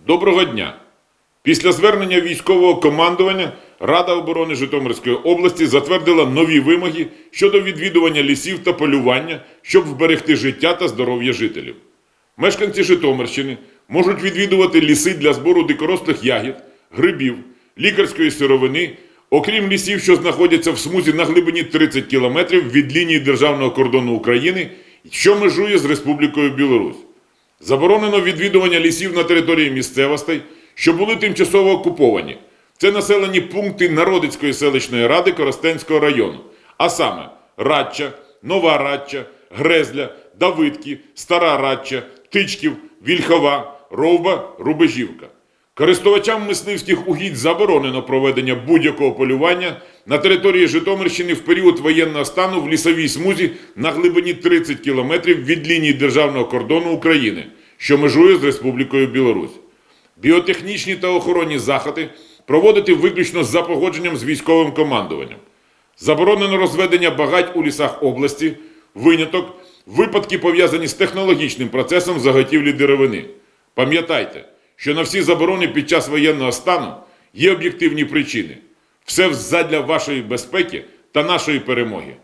Доброго дня! Після звернення військового командування Рада оборони Житомирської області затвердила нові вимоги щодо відвідування лісів та полювання, щоб вберегти життя та здоров'я жителів. Мешканці Житомирщини можуть відвідувати ліси для збору дикорослих ягід, грибів, лікарської сировини, окрім лісів, що знаходяться в смузі на глибині 30 кілометрів від лінії державного кордону України, що межує з Республікою Білорусь. Заборонено відвідування лісів на території місцевостей, що були тимчасово окуповані. Це населені пункти Народицької селищної ради Коростенського району, а саме Радча, Нова Радча, Грезля, Давидки, Стара Радча, Тичків, Вільхова, Ровба, Рубежівка. Користувачам мисливських угідь заборонено проведення будь-якого полювання на території Житомирщини в період воєнного стану в лісовій смузі на глибині 30 кілометрів від лінії державного кордону України, що межує з Республікою Білорусь. Біотехнічні та охоронні заходи проводити виключно за погодженням з військовим командуванням. Заборонено розведення багать у лісах області, виняток, випадки пов'язані з технологічним процесом заготівлі деревини. Пам'ятайте, що на всі заборони під час воєнного стану є об'єктивні причини. Все задля вашої безпеки та нашої перемоги.